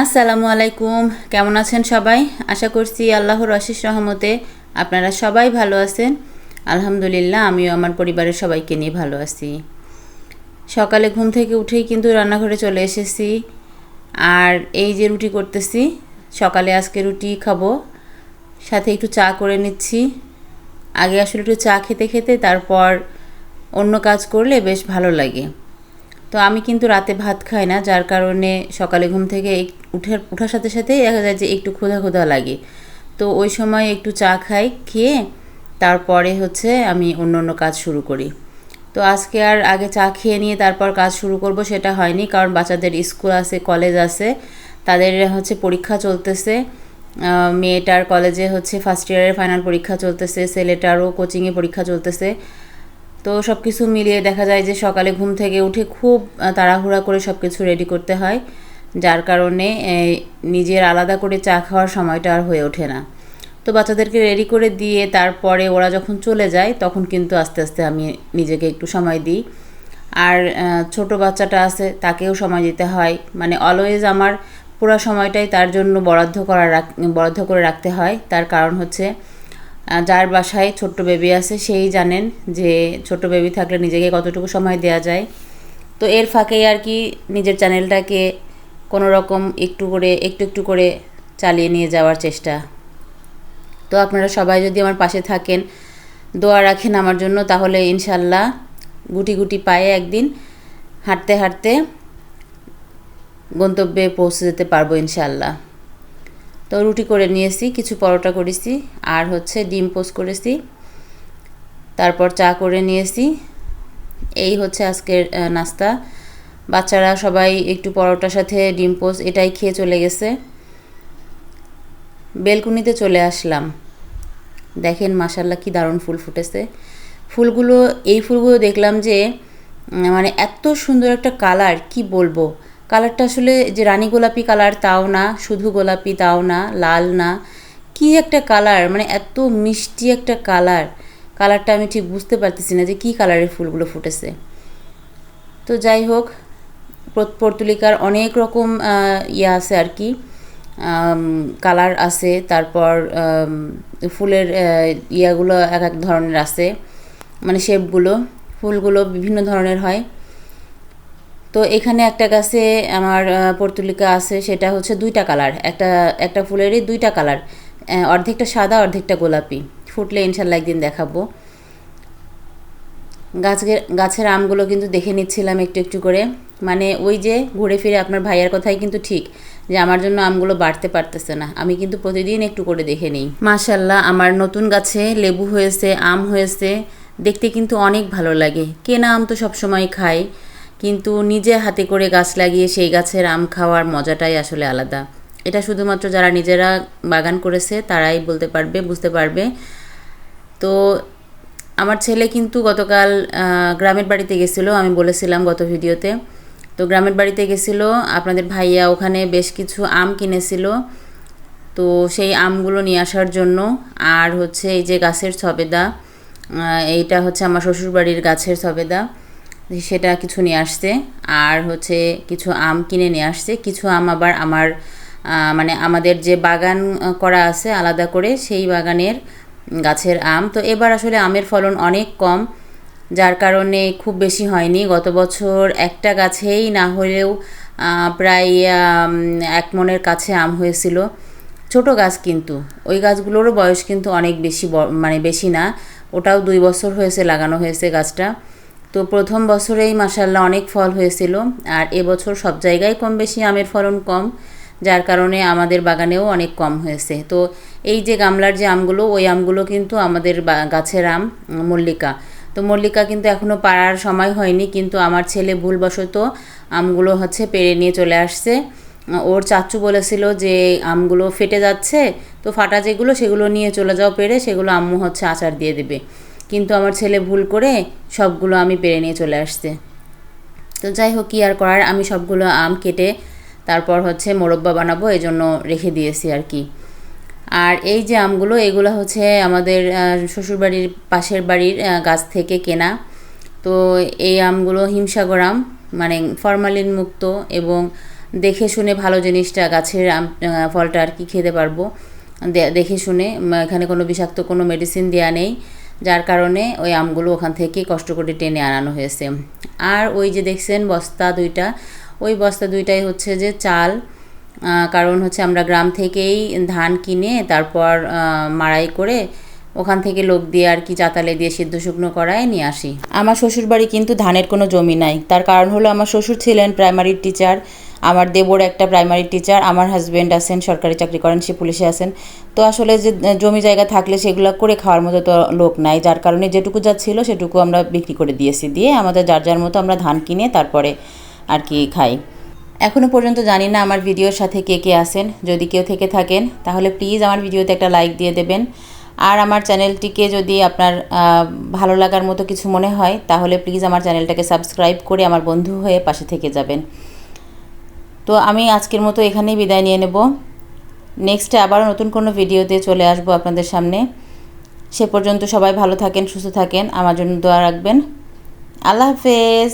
আসসালামু আলাইকুম কেমন আছেন সবাই? আশা করছি আল্লাহর অশেষ রহমতে আপনারা সবাই ভালো আছেন। আলহামদুলিল্লাহ, আমিও আমার পরিবারের সবাইকে নিয়ে ভালো আছি। সকালে ঘুম থেকে উঠেই কিন্তু রান্নাঘরে চলে এসেছি। আর এই যে রুটি করতেছি, সকালে আজকে রুটি খাব। সাথে একটু চা করে নিচ্ছি। আগে আসলে একটু চা খেতে খেতে তারপর অন্য কাজ করলে বেশ ভালো লাগে। তো আমি কিন্তু রাতে ভাত খাই না, যার কারণে সকালে ঘুম থেকে উঠার উঠার সাথে সাথেই দেখা যায় যে একটু ক্ষুধা ক্ষুধা লাগে। তো ওই সময় একটু চা খাই, খেয়ে তারপরে হচ্ছে আমি অন্য অন্য কাজ শুরু করি। তো আজকে আর আগে চা খেয়ে নিয়ে তারপর কাজ শুরু করব সেটা হয়নি, কারণ বাচ্চাদের স্কুল আছে, কলেজ আছে, তাদের হচ্ছে পরীক্ষা চলতেছে। মেয়েটার কলেজে হচ্ছে ফার্স্ট ইয়ারের ফাইনাল পরীক্ষা চলতেছে, ছেলেটারও কোচিংয়ে পরীক্ষা চলতেছে। তো সব কিছু মিলিয়ে দেখা যায় যে সকালে ঘুম থেকে উঠে খুব তাড়াহুড়া করে সব কিছু রেডি করতে হয়। যার কারণে নিজের আলাদা করে চা খাওয়ার সময়টা আর হয়ে ওঠে না। তো বাচ্চাদেরকে রেডি করে দিয়ে তারপরে ওরা যখন চলে যায়, তখন কিন্তু আস্তে আস্তে আমি নিজেকে একটু সময় দিই। আর ছোট বাচ্চাটা আছে, তাকেও সময় দিতে হয়। মানে অলওয়েজ আমার পুরো সময়টাই তার জন্য বরাদ্দ করা রাখ- বরাদ্দ করে রাখতে হয়। তার কারণ হচ্ছে যার বাসায় ছোট্ট বেবি আছে, সেই জানেন যে ছোট বেবি থাকলে নিজেকে কতটুকু সময় দেওয়া যায়। তো এর ফাঁকেই আর কি নিজের চ্যানেলটাকে কোনো রকম একটু করে, একটু একটু করে চালিয়ে নিয়ে যাওয়ার চেষ্টা। তো আপনারা সবাই যদি আমার পাশে থাকেন, দোয়া রাখেন আমার জন্য, তাহলে ইনশাল্লাহ গুটি গুটি পায়ে একদিন হাঁটতে হাঁটতে গন্তব্যে পৌঁছে যেতে পারব ইনশাল্লাহ তো রুটি করে নিয়েছি, কিছু পরোটা করেছি, আর হচ্ছে ডিম পোস্ট করেছি। তারপর চা করে নিয়েছি। এই হচ্ছে আজকের নাস্তা। বাচ্চারা সবাই একটু পরোটার সাথে ডিম পোস্ট, এটাই খেয়ে চলে গেছে। বেলকুনিতে চলে আসলাম। দেখেন মাসাল্লাহ কি দারুণ ফুল ফুটেছে। ফুলগুলো, এই ফুলগুলো দেখলাম যে মানে এত সুন্দর একটা কালার, কি বলব? কালারটা আসলে যে রানী গোলাপি কালার, তাও না, শুধু গোলাপি, তাও না, লাল না, কি একটা কালার মানে এত মিষ্টি একটা কালার। কালারটা আমি ঠিক বুঝতে পারতেছি না যে কি কালারের ফুলগুলো ফুটেছে। তো যাই হোক পর্তুলিকার অনেক রকম ইয়ে আছে আর কি। কালার আছে, তারপর ফুলের ইয়াগুলো এক এক ধরনের আছে মানে শেপগুলো ফুলগুলো বিভিন্ন ধরনের হয়। তো এখানে একটা গাছে আমার পর্তুলিকা আছে, সেটা হচ্ছে দুইটা কালার। একটা একটা ফুলেরই দুইটা কালার। অর্ধেকটা সাদা, অর্ধেকটা গোলাপি। ফুটলে ইনশাল্লাহ একদিন দেখাবো। গাছের গাছের আমগুলো কিন্তু দেখে নিচ্ছিলাম একটু একটু করে। মানে ওই যে ঘুরে ফিরে আপনার ভাইয়ের কথাই কিন্তু ঠিক, যে আমার জন্য আমগুলো বাড়তে পারতেছে না। আমি কিন্তু প্রতিদিন একটু করে দেখে নিই। মাশাল্লাহ, আমার নতুন গাছে লেবু হয়েছে, আম হয়েছে, দেখতে কিন্তু অনেক ভালো লাগে। কেনা আম তো সবসময় খাই। কিন্তু নিজে হাতে করে গাছ লাগিয়ে সেই গাছের আম খাওয়ার মজাটাই আসলে আলাদা। এটা শুধুমাত্র যারা নিজেরা বাগান করেছে, তারাই বলতে পারবে, বুঝতে পারবে। তো আমার ছেলে কিন্তু গতকাল গ্রামের বাড়িতে গেছিল, আমি বলেছিলাম গত ভিডিওতে। তো গ্রামের বাড়িতে গেছিল, আপনাদের ভাইয়া ওখানে বেশ কিছু আম কিনেছিল। তো সেই আমগুলো নিয়ে আসার জন্য, আর হচ্ছে এই যে গাছের সবেদা এইটা হচ্ছে আমার শ্বশুরবাড়ির গাছের সবেদা সেটা কিছু নিয়ে আসছে। আর হচ্ছে কিছু আম কিনে নিয়ে আসছে। কিছু আম আবার আমার মানে আমাদের যে বাগান করা আছে আলাদা করে, সেই বাগানের গাছের আম। তো এবার আসলে আমের ফলন অনেক কম, যার কারণে খুব বেশি হয়নি। গত বছর একটা গাছেই না হলেও প্রায় এক মনের কাছে আম হয়েছিল। ছোট গাছ কিন্তু। ওই গাছগুলোরও বয়স কিন্তু অনেক বেশি মানে বেশি না। ওটাও দুই বছর হয়েছে, লাগানো হয়েছে গাছটা। তো প্রথম বছরেই মাসাল্লাহ অনেক ফল হয়েছিল, আর এবছর সব জায়গায় কম বেশি আমের ফলন কম, যার কারণে আমাদের বাগানেও অনেক কম হয়েছে। তো এই যে গামলার যে আমগুলো, ওই আমগুলো কিন্তু আমাদের গাছের আম, মল্লিকা। তো মল্লিকা কিন্তু এখনও পাড়ার সময় হয়নি, কিন্তু আমার ছেলে ভুলবশত আমগুলো হচ্ছে পেরে নিয়ে চলে আসছে। ওর চাচু বলেছিল যে, আমগুলো ফেটে যাচ্ছে, তো ফাটা যেগুলো, সেগুলো নিয়ে চলে যাও পেরে সেগুলো আম্মু হচ্ছে আচার দিয়ে দেবে। কিন্তু আমার ছেলে ভুল করে সবগুলো আমি পেরে নিয়ে চলে আসছে। তো যাই হোক, কী আর করার? আমি সবগুলো আম কেটে তারপর হচ্ছে মোরব্বা বানাবো এই জন্য রেখে দিয়েছি আর কি। আর এই যে আমগুলো, এগুলো হচ্ছে আমাদের শ্বশুরবাড়ির পাশের বাড়ির গাছ থেকে কেনা। তো এই আমগুলো হিমসাগর আম মানে ফরমালিন মুক্ত এবং দেখে শুনে ভালো জিনিসটা গাছের আম ফলটা আর কি খেতে পারব। দেখে শুনে এখানে কোনো বিষাক্ত কোনো মেডিসিন দেওয়া নেই। যার কারণে ওই আমগুলো ওখান থেকে কষ্ট করে টেনে আনানো হয়েছে। আর ওই যে দেখছেন বস্তা দুইটা, ওই বস্তা দুইটাই হচ্ছে যে চাল কারণ হচ্ছে আমরা গ্রাম থেকেই ধান কিনে তারপর মাড়াই করে ওখান থেকে লোক দিয়ে আর কি চাতালে দিয়ে সিদ্ধ শুকনো করায় নিয়ে আসি। আমার শ্বশুর বাড়ি কিন্তু ধানের কোনো জমি নাই। তার কারণ হলো আমার শ্বশুর ছিলেন প্রাইমারি টিচার আমার দেবর একটা প্রাইমারি টিচার আমার হাজব্যান্ড আছেন, সরকারি চাকরি করেন, সে পুলিশে আছেন। তো আসলে যে জমি জায়গা থাকলে সেগুলো করে খাওয়ার মতো তো লোক নাই। যার কারণে যেটুকু যা ছিল সেটুকু আমরা বিক্রি করে দিয়েছি। দিয়ে আমাদের যার যার মতো আমরা ধান কিনে তারপরে আর কি খাই। এখনও পর্যন্ত জানি না আমার ভিডিওর সাথে কে কে আছেন। যদি কেউ থেকে থাকেন, তাহলে প্লিজ আমার ভিডিওতে একটা লাইক দিয়ে দেবেন। আর আমার চ্যানেলটিকে যদি আপনার ভালো লাগার মতো কিছু মনে হয়, তাহলে প্লিজ আমার চ্যানেলটাকে সাবস্ক্রাইব করে আমার বন্ধু হয়ে পাশে থেকে যাবেন। তো আমি আজকের মতো এখানেই বিদায় নিয়ে নেব। নেক্সটে আবারও নতুন কোনো ভিডিওতে চলে আসব আপনাদের সামনে। সে পর্যন্ত সবাই ভালো থাকেন, সুস্থ থাকেন। আমার জন্য দোয়া রাখবেন। আল্লাহ হাফেজ।